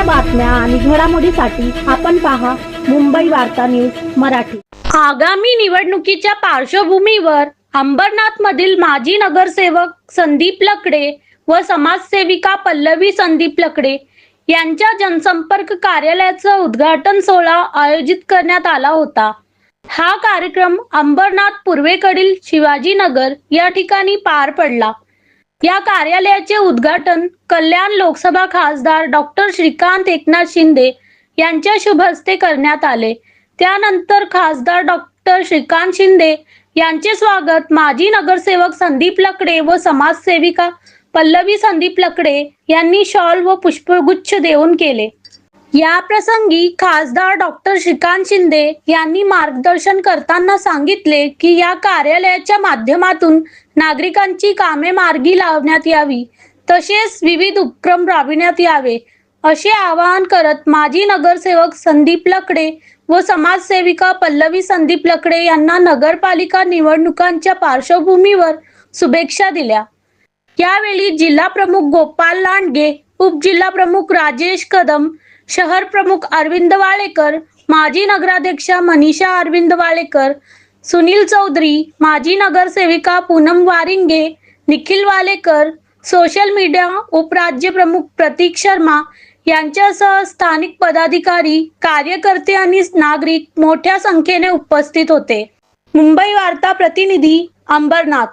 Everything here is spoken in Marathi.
आणि घडामोडीसाठी आपण पहा मुंबई वार्ता न्यूज मराठी. आगामी निवडणुकीच्या पार्श्वभूमीवर अंबरनाथ मधील माजी नगरसेवक संदीप लकडे व समाजसेविका पल्लवी संदीप लकडे यांच्या जनसंपर्क कार्यालयाचं उद्घाटन सोहळा आयोजित करण्यात आला होता. हा कार्यक्रम अंबरनाथ पूर्वेकडील शिवाजीनगर या ठिकाणी पार पडला. या कार्यालयाचे उद्घाटन कल्याण लोकसभा खासदार डॉक्टर श्रीकांत एकनाथ शिंदे यांच्या शुभ हस्ते करण्यात आले. त्यानंतर खासदार डॉक्टर श्रीकांत शिंदे यांचे स्वागत माजी नगरसेवक संदीप लकडे व समाजसेविका पल्लवी संदीप लकडे यांनी शॉल व पुष्पगुच्छ देऊन केले. या प्रसंगी खासदार डॉक्टर श्रीकांत शिंदे यांनी मार्गदर्शन करताना सांगितले की या कार्यालयाच्या माध्यमातून नागरिकांची कामे मार्गी लावण्यात यावी तसेच विविध उपक्रम राबविण्यात यावे असे आवाहन करत माजी नगरसेवक संदीप लकडे व समाजसेविका पल्लवी संदीप लकडे यांना नगरपालिका निवडणुकांच्या पार्श्वभूमीवर शुभेच्छा दिल्या. यावेळी जिल्हा प्रमुख गोपाल लांडगे उपजिल्हा प्रमुख राजेश कदम शहर प्रमुख अरविंद वाळेकर माजी नगराध्यक्षा मनीषा अरविंद वाळेकर सुनील चौधरी माजी नगरसेविका पूनम वारिंगे निखिल वालेकर सोशल मीडिया उपराज्य प्रमुख प्रतीक शर्मा यांच्यासह स्थानिक पदाधिकारी कार्यकर्ते आणि नागरिक मोठ्या संख्येने उपस्थित होते. मुंबई वार्ता प्रतिनिधी अंबरनाथ.